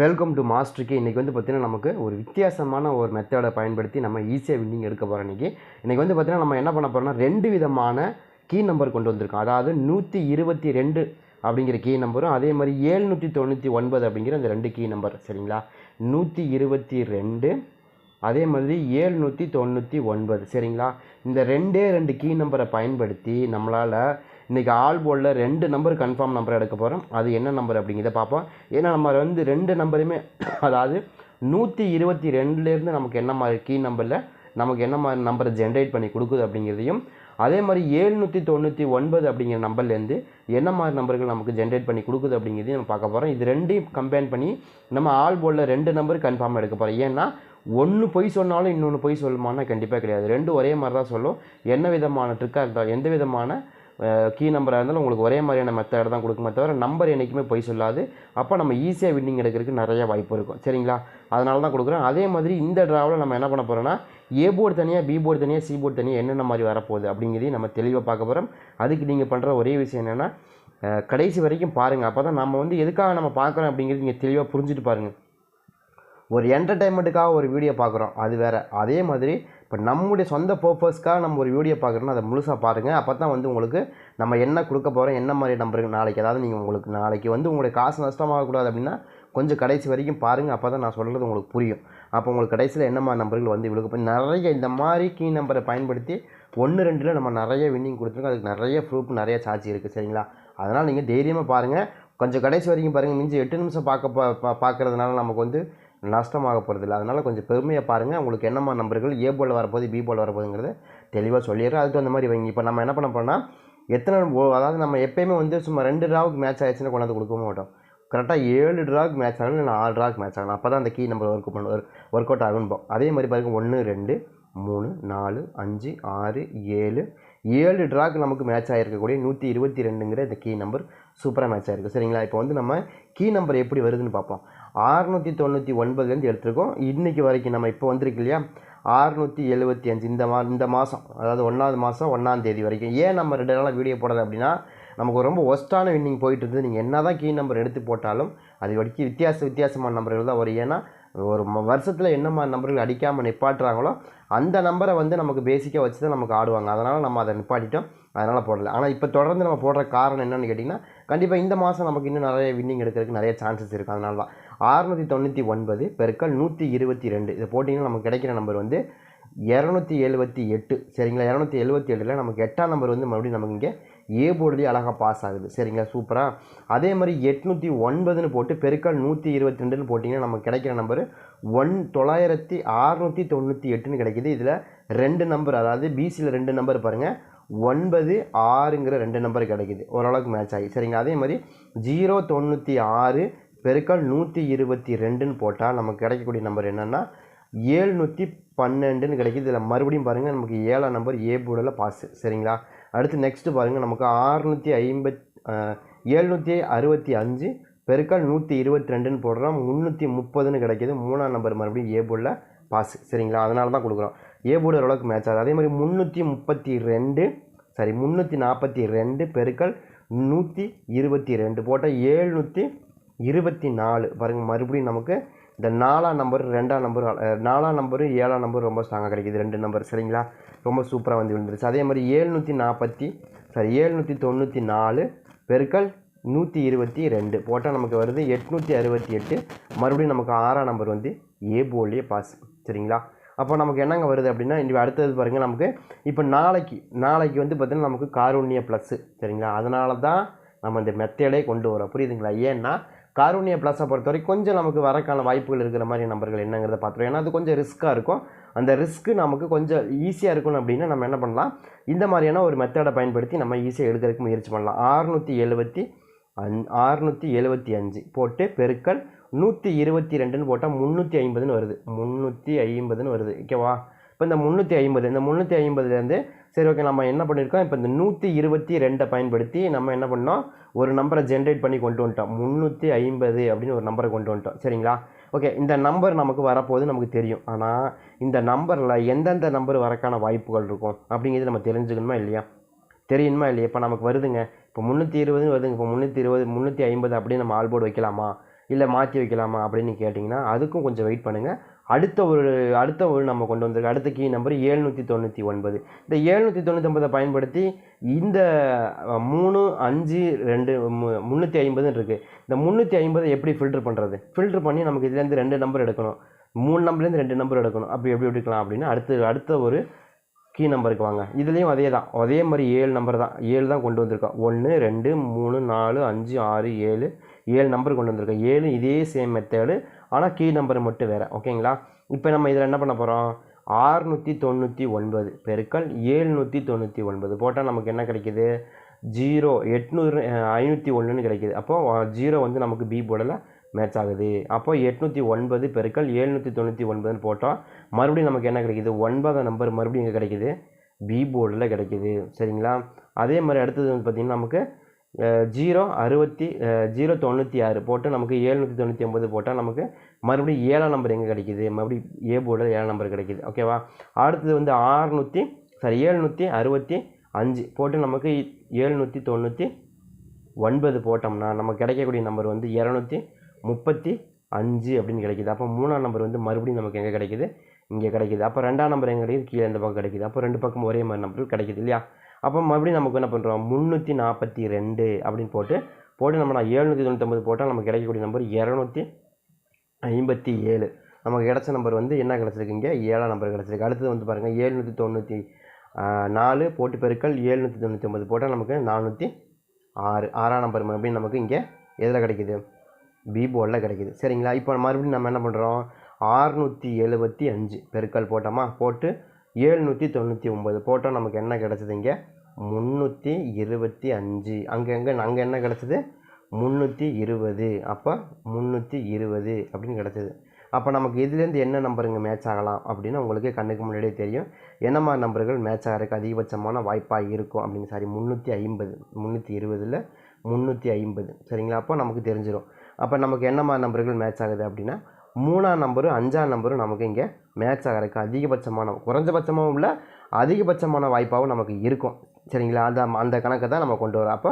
Welcome to மாஸ்டருக்கு இன்றைக்கி வந்து பார்த்திங்கன்னா நமக்கு ஒரு வித்தியாசமான ஒரு மெத்தடை பயன்படுத்தி நம்ம ஈஸியாக வின்னிங் எடுக்க போகிறோம் இன்றைக்கி இன்றைக்கி வந்து பார்த்திங்கன்னா நம்ம என்ன பண்ண போகிறோம்னா ரெண்டு விதமான கீ நம்பர் கொண்டு வந்திருக்கோம். அதாவது நூற்றி இருபத்தி ரெண்டு அப்படிங்கிற கீ நம்பரும் அதே மாதிரி ஏழ்நூற்றி தொண்ணூற்றி ஒன்பது அப்படிங்கிற அந்த ரெண்டு கீ நம்பர் சரிங்களா? நூற்றி இருபத்தி ரெண்டு அதே மாதிரி ஏழ்நூற்றி தொண்ணூற்றி ஒன்பது சரிங்களா? இந்த ரெண்டே ரெண்டு கீ நம்பரை பயன்படுத்தி நம்மளால் இன்றைக்கி ஆல் போர்டில் ரெண்டு நம்பர் கன்ஃபார்ம் நம்பர் எடுக்க போகிறோம் அது என்ன நம்பர் அப்படிங்கிறத பார்ப்போம். ஏன்னா நம்ம வந்து ரெண்டு நம்பருமே அதாவது நூற்றி இருபத்தி ரெண்டுலேருந்து நமக்கு என்ன மாதிரி கீ நம்பரில் நமக்கு என்ன மாதிரி நம்பரை ஜென்ரேட் பண்ணி கொடுக்குது அப்படிங்கிறதையும் அதே மாதிரி ஏழ்நூற்றி தொண்ணூற்றி ஒன்பது அப்படிங்கிற நம்பர்லேருந்து என்ன மாதிரி நம்பர்கள் நமக்கு ஜென்ரேட் பண்ணி கொடுக்குது அப்படிங்கிறதையும் நம்ம பார்க்க போகிறோம் இது ரெண்டையும் கம்பேர் பண்ணி நம்ம ஆல் போர்டில் ரெண்டு நம்பர் கன்ஃபார்ம் எடுக்க போகிறோம் ஏன்னா ஒன்று பொய் சொன்னாலும் இன்னொன்று பொய் சொல்லுமானா கண்டிப்பாக கிடையாது. ரெண்டும் ஒரே மாதிரி தான் சொல்லும். என்ன விதமான ட்ரிக்காக இருந்தாலும் எந்த விதமான கீ நம்பராக இருந்தாலும் உங்களுக்கு ஒரே மாதிரியான மெத்தட் தான் கொடுக்குமே தவிர நம்பர் என்றைக்குமே பொய் சொல்லாது. அப்போ நம்ம ஈஸியாக வின்னிங் எடுக்கிறதுக்கு நிறைய வாய்ப்பு இருக்கும். சரிங்களா? அதனால தான் கொடுக்குறோம் அதே மாதிரி இந்த ட்ராவில் நம்ம என்ன பண்ண போகிறோம்னா ஏ போர்டு தனியாக பி போர்டு தனியாக சி போர்டு தனியாக என்னென்ன மாதிரி வரப்போகுது அப்படிங்கிறதையும் நம்ம தெளிவாக பார்க்க போகிறோம் அதுக்கு நீங்கள் பண்ணுற ஒரே விஷயம் என்னென்னா கடைசி வரைக்கும் பாருங்கள் அப்போ தான் நம்ம வந்து எதுக்காக நம்ம பார்க்குறோம் அப்படிங்கிறது நீங்கள் தெளிவாக புரிஞ்சுட்டு பாருங்கள் ஒரு என்டர்டைன்மெண்ட்டுக்காக ஒரு வீடியோ பார்க்குறோம். அது வேறு. அதே மாதிரி இப்போ நம்முடைய சொந்த பர்பஸ்க்காக நம்ம ஒரு வீடியோ பார்க்குறோன்னா அதை முழுசாக பாருங்கள் அப்போ தான் வந்து உங்களுக்கு நம்ம என்ன கொடுக்க போகிறோம் என்ன மாதிரி நம்பருக்கு நாளைக்கு. அதாவது நீங்கள் உங்களுக்கு நாளைக்கு வந்து உங்களுடைய காசு நஷ்டமாகக்கூடாது அப்படின்னா கொஞ்சம் கடைசி வரைக்கும் பாருங்கள் அப்போ தான் நான் சொல்கிறது உங்களுக்கு புரியும். அப்போ உங்களுக்கு கடைசியில் என்ன மாதிரி நம்பர்கள் வந்து இவ்வளோ நிறைய இந்த மாதிரி கீ நம்பரை பயன்படுத்தி ஒன்று ரெண்டில் நம்ம நிறைய வின்னிங் கொடுத்துருக்கோம். அதுக்கு நிறைய ப்ரூஃப் நிறைய சார்ஜ் இருக்குது சரிங்களா? அதனால் நீங்கள் தைரியமாக பாருங்கள் கொஞ்சம் கடைசி வரைக்கும் பாருங்கள் மிஞ்சி எட்டு நிமிஷம் பார்க்க பா பார்க்குறதுனால நமக்கு வந்து நஷ்டமாக போகிறதில்ல அதனால் கொஞ்சம் பெருமையாக பாருங்கள் உங்களுக்கு என்னம்மா நம்பர்கள்? ஏ போல் வரப்போகுது பி போல் வரப்போகுதுங்கிறத தெளிவாக சொல்லிடுறேன். அதுக்கு அந்த மாதிரி வைங்க. இப்போ நம்ம என்ன பண்ண போனால் எத்தனை ஓ- அதாவது நம்ம எப்பயுமே வந்து சும்மா ரெண்டு ட்ராவுக்கு மேட்ச் ஆயிடுச்சுன்னா கொண்டாந்து கொடுக்க மாட்டோம். கரெக்டாக ஏழு ட்ராக் மேட்ச் ஆகணும் இல்லை ஆறு ட்ராக் மேட்ச் ஆகணும் அப்போ தான் அந்த கீ நம்பர் ஒர்க் பண்ண ஒர்க் அவுட் ஆகும்போம் அதே மாதிரி பாருங்க. ஒன்று ரெண்டு மூணு நாலு அஞ்சு ஆறு ஏழு. ஏழு ட்ராக் நமக்கு மேட்ச் ஆகிருக்கக்கூடிய நூற்றி இருபத்தி ரெண்டுங்கிற இந்த கீ நம்பர் சூப்பராக மேட்ச் ஆகிருக்கு சரிங்களா? இப்போ வந்து நம்ம கீ நம்பர் எப்படி வருதுன்னு பார்ப்போம். ஆறுநூற்றி தொண்ணூற்றி ஒன்பதுலேருந்து எடுத்திருக்கோம். இன்றைக்கி வரைக்கும் நம்ம இப்போ வந்திருக்கு இல்லையா? ஆறுநூற்றி எழுபத்தி அஞ்சு இந்த மா இந்த மாதம் அதாவது ஒன்றாவது மாதம் ஒன்றாம் தேதி வரைக்கும். ஏன் நம்ம ரெண்டு நாளாக வீடியோ போடுறது அப்படின்னா நமக்கு ரொம்ப ஒஸ்ட்டான வின்னிங் போயிட்டு இருந்தது. நீங்கள் என்ன தான் கீ நம்பர் எடுத்து போட்டாலும் அது வரைக்கும் வித்தியாச வித்தியாசமான நம்பர்கள் தான் வரும். ஏன்னா ஒரு வருஷத்தில் என்ன மாதிரி நம்பர்கள் அடிக்காமல் நிப்பாட்டுறாங்களோ அந்த நம்பரை வந்து நமக்கு பேசிக்காக வச்சு தான் நமக்கு ஆடுவாங்க. அதனால் நம்ம அதை நிப்பாட்டிட்டோம். அதனால் போடல. ஆனால் இப்போ தொடர்ந்து நம்ம போடுற காரணம் என்னென்னு கேட்டிங்கன்னா கண்டிப்பாக இந்த மாதம் நமக்கு இன்னும் நிறைய வின்னிங் எடுக்கிறதுக்கு நிறைய சான்சஸ் இருக்குது அதனால தான் அறநூற்றி தொண்ணூற்றி ஒன்பது பெருக்கள் நூற்றி இருபத்தி ரெண்டு. இதை போட்டிங்கன்னா நமக்கு கிடைக்கிற நம்பர் வந்து இரநூத்தி எழுபத்தி எட்டு. சரிங்களா? இரநூத்தி எழுபத்தி எட்டில் நமக்கு எட்டாம் நம்பர் வந்து மறுபடியும் நமக்கு இங்கே ஏ போர்டுலேயே அழகாக பாஸ் ஆகுது. சரிங்களா? சூப்பராக அதே மாதிரி எட்நூற்றி ஒன்பதுன்னு போட்டு பெருக்கள் நூற்றி இருபத்தி ரெண்டுன்னு போட்டிங்கன்னா நமக்கு கிடைக்கிற நம்பர் ஒன் தொள்ளாயிரத்தி அறநூற்றி தொண்ணூற்றி எட்டுன்னு கிடைக்கிது. இதில் ரெண்டு நம்பர் அதாவது பிசியில் ரெண்டு நம்பர் பாருங்கள் ஒன்பது ஆறுங்கிற ரெண்டு நம்பர் கிடைக்குது. ஓரளவுக்கு மேட்ச் ஆகி. சரிங்களா? அதே மாதிரி ஜீரோ தொண்ணூற்றி ஆறு பெருக்கால் நூற்றி இருபத்தி ரெண்டுன்னு போட்டால் நமக்கு கிடைக்கக்கூடிய நம்பர் என்னென்னா ஏழ்நூற்றி பன்னெண்டுன்னு கிடைக்கிது. இதில் மறுபடியும் பாருங்கள் நமக்கு ஏழாம் நம்பர் ஏ போர்டில் பாஸ் சரிங்களா? அடுத்து நெக்ஸ்ட்டு பாருங்கள் நமக்கு ஆறுநூற்றி ஐம்பத் ஏழ்நூற்றி அறுபத்தி அஞ்சு பெருக்கால் நூற்றி இருபத்தி ரெண்டுன்னு போடுறோம். முந்நூற்றி முப்பதுன்னு கிடைக்கிது. மூணாம் நம்பர் மறுபடியும் ஏ போர்டில் பாஸ் சரிங்களா? அதனால தான் கொடுக்குறோம். ஏ போர்டு ஓரளவுக்கு மேட்ச் ஆகுது. அதே மாதிரி முந்நூற்றி முப்பத்தி ரெண்டு சாரி முந்நூற்றி நாற்பத்தி ரெண்டு பெருக்கள் நூற்றி இருபத்தி ரெண்டு போட்டால் ஏழ்நூற்றி இருபத்தி நாலு. பாருங்கள் மறுபடியும் நமக்கு இந்த நாலாம் நம்பர் ரெண்டாம் நம்பர் நாலாம் நம்பரு ஏழாம் நம்பர் ரொம்ப ஸ்ட்ராங்காக கிடைக்குது. ரெண்டு நம்பர் சரிங்களா? ரொம்ப சூப்பராக வந்து விழுந்துருச்சு. அதே மாதிரி ஏழ்நூற்றி நாற்பத்தி சாரி ஏழ்நூற்றி தொண்ணூற்றி நாலு பெருக்கள் நூற்றி இருபத்தி ரெண்டு. போட்டால் நமக்கு வருது எட்நூற்றி அறுபத்தி எட்டு. மறுபடியும் நமக்கு ஆறாம் நம்பர் வந்து ஏ போர்ட்லேயே பாஸ் சரிங்களா? அப்போ நமக்கு என்னங்க வருது அப்படின்னா இன்றைக்கி அடுத்தது பாருங்கள் நமக்கு இப்போ நாளைக்கு நாளைக்கு வந்து பார்த்திங்கன்னா நமக்கு காரூண்ய ப்ளஸ்ஸு சரிங்களா? அதனால தான் நம்ம இந்த மெத்தேடே கொண்டு வரோம். புரியுதுங்களா? ஏன்னா காரூண்ய ப்ளஸை பொறுத்தவரைக்கும் கொஞ்சம் நமக்கு வரக்கான வாய்ப்புகள் இருக்கிற மாதிரி நம்பர்கள் என்னங்கிறத பார்த்துருவோம். ஏன்னா அது கொஞ்சம் ரிஸ்க்காக இருக்கும். அந்த ரிஸ்க்கு நமக்கு கொஞ்சம் ஈஸியாக இருக்கணும் அப்படின்னா நம்ம என்ன பண்ணலாம்? இந்த மாதிரியான ஒரு மெத்தடை பயன்படுத்தி நம்ம ஈஸியாக எடுக்கிறதுக்கு முயற்சி பண்ணலாம். ஆறுநூற்றி எழுபத்தி அஞ் ஆறுநூற்றி எழுபத்தி அஞ்சு போட்டு பெருக்கல் நூற்றி இருபத்தி ரெண்டுன்னு போட்டால் முந்நூற்றி ஐம்பதுன்னு வருது. முந்நூற்றி ஐம்பதுன்னு வருது. ஓகேவா? இப்போ இந்த முந்நூற்றி ஐம்பது இந்த முந்நூற்றி ஐம்பதுலேருந்து சரி ஓகே நம்ம என்ன பண்ணியிருக்கோம் இப்போ இந்த நூற்றி இருபத்தி ரெண்டை பயன்படுத்தி நம்ம என்ன பண்ணோம்? ஒரு நம்பரை ஜென்ரேட் பண்ணி கொண்டு வந்துட்டோம். முந்நூற்றி ஐம்பது அப்படின்னு ஒரு நம்பரை கொண்டு வந்துட்டோம். சரிங்களா? ஓகே இந்த நம்பர் நமக்கு வரப்போகுது நமக்கு தெரியும். ஆனால் இந்த நம்பரில் எந்தெந்த நம்பர் வரக்கான வாய்ப்புகள் இருக்கும்? அப்படிங்கிறது நம்ம தெரிஞ்சுக்கணுமா இல்லையா? தெரியணுமா இல்லையா? இப்போ நமக்கு வருதுங்க. இப்போ முந்நூற்றி இருபதுன்னு வருதுங்க. இப்போ முந்நூற்றி இருபது முந்நூற்றி ஐம்பது அப்படின்னு நம்ம ஆல்போர்டு வைக்கலாமா? இல்லை மாற்றி வைக்கலாமா அப்படின்னு கேட்டிங்கன்னா அதுக்கும் கொஞ்சம் வெயிட் பண்ணுங்கள் அடுத்த ஒரு அடுத்த ஒரு நம்ம கொண்டு வந்திருக்க அடுத்த கீ நம்பர் ஏழ்நூற்றி தொண்ணூற்றி ஒன்பது. இந்த ஏழ்நூற்றி தொண்ணூற்றி ஒன்பதை பயன்படுத்தி இந்த மூணு அஞ்சு ரெண்டு மு- முந்நூற்றி ஐம்பதுன்னு இருக்குது இந்த முந்நூற்றி ஐம்பதை எப்படி ஃபில்டர் பண்ணுறது ஃபில்டர் பண்ணி நமக்கு இதுலேருந்து ரெண்டு நம்பர் எடுக்கணும். மூணு நம்பர்லேருந்து ரெண்டு நம்பர் எடுக்கணும். அப்படி எப்படி எடுக்கலாம் அப்படின்னு அடுத்து அடுத்த ஒரு கீ நம்பருக்கு வாங்க. இதுலேயும் அதே தான். அதே மாதிரி ஏழு நம்பர் தான். ஏழு தான் கொண்டு வந்திருக்கோம். ஒன்று ரெண்டு மூணு நாலு அஞ்சு ஆறு ஏழு ஏழு நம்பர் கொண்டு வந்திருக்கோம் ஏழு இதே சேம் மெத்தேடு ஆனால் கீ நம்பர் மட்டும் வேறு. ஓகேங்களா இப்போ நம்ம இதில் என்ன பண்ண போகிறோம் ஆறுநூற்றி தொண்ணூற்றி ஒன்பது பெருக்கல் ஏழ்நூற்றி தொண்ணூற்றி ஒன்பது போட்டால் நமக்கு என்ன கிடைக்கிது? ஜீரோ எட்நூறு ஐநூற்றி ஒன்றுன்னு கிடைக்கிது. அப்போது ஜீரோ வந்து நமக்கு பி போர்டில் மேட்ச் ஆகுது. அப்போ எட்நூற்றி ஒன்பது பெருக்கல் ஏழ்நூற்றி தொண்ணூற்றி ஒன்பதுன்னு போட்டால் மறுபடியும் நமக்கு என்ன கிடைக்குது? ஒன்பதாம் நம்பர் மறுபடியும் இங்கே கிடைக்கிது? பி போர்டில் கிடைக்கிது. சரிங்களா? அதே மாதிரி அடுத்தது வந்து பார்த்திங்கன்னா நமக்கு ஜீரோ அறுபத்தி ஜீரோ தொண்ணூற்றி ஆறு போட்டு நமக்கு ஏழ்நூற்றி தொண்ணூற்றி ஒம்பது போட்டால் நமக்கு மறுபடியும் ஏழாம் நம்பர் எங்கே கிடைக்குது? மறுபடியும் ஏ போர்டில் ஏழாம் நம்பர் கிடைக்கிது. ஓகேவா அடுத்தது வந்து ஆறுநூற்றி சாரி ஏழ்நூற்றி அறுபத்தி அஞ்சு போட்டு நமக்கு ஏழ்நூற்றி தொண்ணூற்றி ஒன்பது போட்டோம்னா நமக்கு கிடைக்கக்கூடிய நம்பர் வந்து இரநூத்தி முப்பத்தி அஞ்சு அப்படின்னு கிடைக்குது. அப்போ மூணாம் நம்பர் வந்து மறுபடியும் நமக்கு எங்கே கிடைக்குது? இங்கே கிடைக்குது. அப்போ ரெண்டாம் நம்பர் எங்கே கிடைக்குது? கீழே இந்த பக்கம் கிடைக்கிது. அப்போ ரெண்டு பக்கம் ஒரே மாதிரி நம்பர் கிடைக்கிது இல்லையா? அப்போ மறுபடியும் நமக்கு என்ன பண்ணுறோம் முந்நூற்றி நாற்பத்தி ரெண்டு அப்படின்னு போட்டு போட்டு நம்ம நான் ஏழ்நூற்றி தொண்ணூத்தொம்பது போட்டால் நமக்கு கிடைக்கக்கூடிய நம்பர் இரநூத்தி ஐம்பத்தி ஏழு. நமக்கு கிடைச்ச நம்பர் வந்து என்ன கிடச்சிருக்குங்க? ஏழாம் நம்பர் கிடச்சிருக்கு. அடுத்தது வந்து பாருங்கள் ஏழ்நூற்றி தொண்ணூற்றி நாலு போட்டு பெருக்கல் ஏழ்நூற்றி தொண்ணூற்றி ஒம்பது போட்டால் நமக்கு நானூற்றி ஆறு. ஆறாம் நம்பர் மறுபடியும் நமக்கு இங்கே எதில் கிடைக்குது? பி போர்டில் கிடைக்குது. சரிங்களா? இப்போ மறுபடியும் நம்ம என்ன பண்ணுறோம் ஆறுநூற்றி எழுபத்தி அஞ்சு பெருக்கல் போட்டோமா? போட்டு ஏழ்நூற்றி தொண்ணூற்றி ஒம்பது போட்டால் நமக்கு என்ன கிடச்சிது இங்கே? முந்நூற்றி இருபத்தி அஞ்சு. அங்கே எங்கே அங்கே என்ன கிடச்சிது? முந்நூற்றி இருபது. அப்போ முந்நூற்றி இருபது அப்படின்னு கிடச்சிது. அப்போ நமக்கு இதுலேருந்து என்ன நம்பருங்க மேட்ச் ஆகலாம் அப்படின்னு உங்களுக்கு கண்ணுக்கு முன்னாடியே தெரியும். என்ன மாதிரி நம்பர்கள் மேட்ச் ஆகிறதுக்கு அதிகபட்சமான வாய்ப்பாக இருக்கும் அப்படின்னு சாரி முந்நூற்றி ஐம்பது. முந்நூற்றி இருபதில் முந்நூற்றி ஐம்பது. சரிங்களா? அப்போ நமக்கு தெரிஞ்சிடும் அப்போ நமக்கு என்ன மாதிரி நம்பர்கள் மேட்ச் ஆகுது அப்படின்னா மூணாம் நம்பரும் அஞ்சாம் நம்பரும் நமக்கு இங்கே மேட்ச் ஆகிறதுக்கு அதிகபட்சமான குறைஞ்சபட்சமும் இல்லை அதிகபட்சமான வாய்ப்பாகவும் நமக்கு இருக்கும். சரிங்களா? அந்த அந்த கணக்கை தான் நம்ம கொண்டு வரோம். அப்போ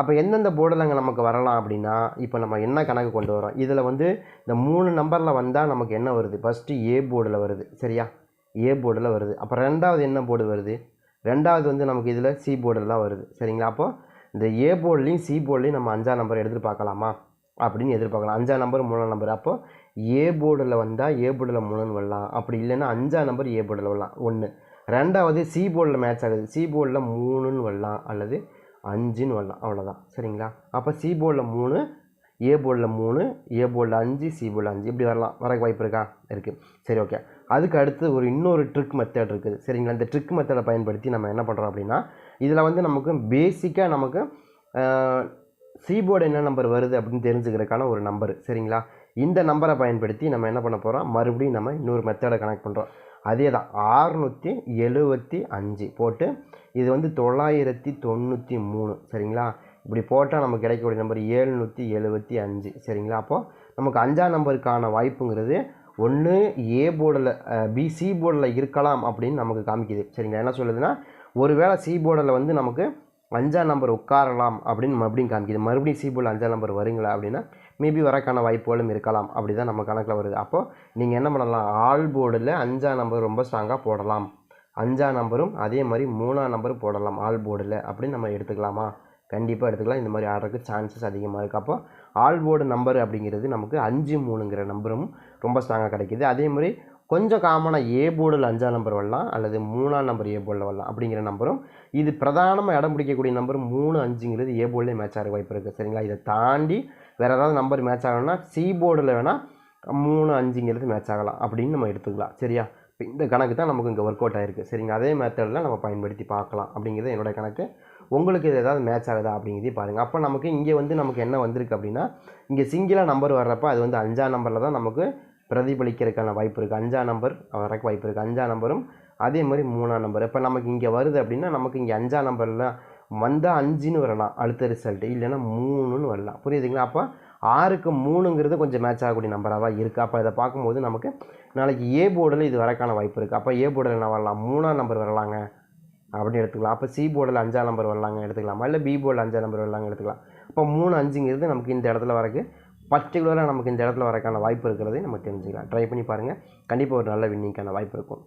அப்போ எந்தெந்த போர்டில் நமக்கு வரலாம் அப்படின்னா இப்போ நம்ம என்ன கணக்கு கொண்டு வரோம்? இதில் வந்து இந்த மூணு நம்பரில் வந்தால் நமக்கு என்ன வருது? ஃபஸ்ட்டு ஏ போர்டில் வருது. சரியா? ஏ போர்டில் வருது. அப்போ ரெண்டாவது என்ன போர்டு வருது? ரெண்டாவது வந்து நமக்கு இதில் சி போர்டில் தான் வருது. சரிங்களா? அப்போ இந்த ஏ போர்ட்லேயும் சி போர்ட்லேயும் நம்ம அஞ்சாம் நம்பர் எடுத்து பார்க்கலாமா? அப்படின்னு எதிர்பார்க்கலாம். அஞ்சாம் நம்பர் மூணாம் நம்பர் அப்போது ஏ போர்டில் வந்தால் ஏ போர்டில் மூணுன்னு வரலாம். அப்படி இல்லைன்னா அஞ்சாம் நம்பர் ஏ போர்டில் வரலாம். ஒன்று ரெண்டாவது சி போர்டில் மேட்ச் ஆகுது. சி போர்டில் மூணுன்னு வரலாம். அல்லது அஞ்சுன்னு வரலாம். அவ்வளோதான் சரிங்களா? அப்போ சி போர்டில் மூணு ஏ போர்டில் மூணு ஏ போர்டில் அஞ்சு சி போர்டில் அஞ்சு. இப்படி வரலாம். வர வாய்ப்பு இருக்கா? இருக்குது சரி ஓகே அதுக்கு அடுத்து ஒரு இன்னொரு ட்ரிக் மெத்தட் இருக்குது. சரிங்களா? இந்த ட்ரிக் மெத்தடை பயன்படுத்தி நம்ம என்ன பண்ணுறோம் அப்படின்னா இதில் வந்து நமக்கு பேசிக்காக நமக்கு சி போர்டு என்ன நம்பர் வருது அப்படின்னு தெரிஞ்சுக்கிறதுக்கான ஒரு நம்பர் சரிங்களா? இந்த நம்பரை பயன்படுத்தி நம்ம என்ன பண்ண போகிறோம் மறுபடியும் நம்ம இன்னொரு மெத்தடை கனெக்ட் பண்ணுறோம் அதே தான் ஆறுநூற்றி எழுபத்தி அஞ்சு போட்டு இது வந்து தொள்ளாயிரத்தி தொண்ணூற்றி மூணு சரிங்களா? இப்படி போட்டால் நமக்கு கிடைக்கக்கூடிய நம்பர் ஏழ்நூற்றி எழுபத்தி அஞ்சு சரிங்களா? அப்போது நமக்கு அஞ்சாம் நம்பருக்கான வாய்ப்புங்கிறது ஒன்று ஏ போர்டில் பி சி போர்டில் இருக்கலாம் அப்படின்னு நமக்கு காமிக்குது சரிங்களா? என்ன சொல்லுதுன்னா ஒருவேளை சி போர்டில் வந்து நமக்கு அஞ்சாம் நம்பர் உட்காரலாம் அப்படின்னு மறுபடியும் காமிக்குது. மறுபடியும் சி போர்டில் அஞ்சாம் நம்பர் வருங்களா அப்படின்னா மேபி வரக்கான வாய்ப்புகளும் இருக்கலாம். அப்படி தான் நம்ம கணக்கில் வருது. அப்போது நீங்கள் என்ன பண்ணலாம்? ஆல் போர்டில் அஞ்சாம் நம்பர் ரொம்ப ஸ்ட்ராங்காக போடலாம். அஞ்சாம் நம்பரும் அதே மாதிரி மூணாம் நம்பரும் போடலாம் ஆல் போர்டில் அப்படின்னு நம்ம எடுத்துக்கலாமா? கண்டிப்பாக எடுத்துக்கலாம். இந்த மாதிரி ஆடுறதுக்கு சான்சஸ் அதிகமாக இருக்குது அப்போ ஆல் போர்டு நம்பர் அப்படிங்கிறது நமக்கு அஞ்சு மூணுங்கிற நம்பரும் ரொம்ப ஸ்ட்ராங்காக கிடைக்கிது. அதே மாதிரி கொஞ்சம் காமனாக ஏ போர்டில் அஞ்சாம் நம்பர் வரலாம். அல்லது மூணாம் நம்பர் ஏ போர்டில் வரலாம் அப்படிங்கிற நம்பரும் இது பிரதானமாக இடம் பிடிக்கக்கூடிய நம்பர் மூணு அஞ்சுங்கிறது ஏ போர்டிலே மேட்ச் ஆகிற வாய்ப்பு இருக்குது சரிங்களா? இதை தாண்டி வேறு ஏதாவது நம்பர் மேட்ச் ஆகணும்னா சி போர்டில் வேணால் மூணு அஞ்சுங்கிறது மேட்ச் ஆகலாம் அப்படின்னு நம்ம எடுத்துக்கலாம். சரியா? இப்போ இந்த கணக்கு தான் நமக்கு இங்கே ஒர்க் அவுட் ஆயிருக்கு. சரிங்க அதே மெத்தடில் நம்ம பயன்படுத்தி பார்க்கலாம் அப்படிங்கிறது என்னோட கணக்கு. உங்களுக்கு இது ஏதாவது மேட்ச் ஆகுதா அப்படிங்கிறதையும் பாருங்கள் அப்போ நமக்கு இங்கே வந்து நமக்கு என்ன வந்திருக்கு அப்படின்னா இங்கே சிங்கிளாக நம்பர் வர்றப்ப அது வந்து அஞ்சாம் நம்பரில் தான் நமக்கு பிரதிபலிக்கிறதுக்கான வாய்ப்பு இருக்குது அஞ்சாம் நம்பர் வரக்கு வாய்ப்பு இருக்குது அஞ்சாம் நம்பரும் அதே மாதிரி மூணாம் நம்பர் இப்போ நமக்கு இங்கே வருது அப்படின்னா நமக்கு இங்கே அஞ்சாம் நம்பரில் வந்தால் அஞ்சுன்னு வரலாம் அடுத்த ரிசல்ட்டு இல்லைன்னா மூணுன்னு வரலாம். புரியுதுங்களா? அப்போ ஆறுக்கு மூணுங்கிறது கொஞ்சம் மேட்ச் ஆகக்கூடிய நம்பராக தான் இருக்குது அப்போ இதை பார்க்கும்போது நமக்கு நாளைக்கு ஏ போர்டில் இது வரக்கான வாய்ப்பு இருக்குது அப்போ ஏ போர்டில் என்ன வரலாம்? மூணாம் நம்பர் வரலாங்க. அப்படின்னு எடுத்துக்கலாம். அப்போ சி போர்டில் அஞ்சாம் நம்பர் வரலாங்க எடுத்துக்கலாமா. இல்லை பி போர்டில் அஞ்சாம் நம்பர் வரலாங்க எடுத்துக்கலாம். அப்போ மூணு அஞ்சுங்கிறது நமக்கு இந்த இடத்துல வரக்கு பர்டிகுலராக நமக்கு இந்த இடத்துல வரக்கான வாய்ப்பு இருக்கிறதே நம்ம தெரிஞ்சுக்கலாம். ட்ரை பண்ணி பாருங்கள் கண்டிப்பாக ஒரு நல்ல வின்னிங்க்கான வாய்ப்பு இருக்கும்.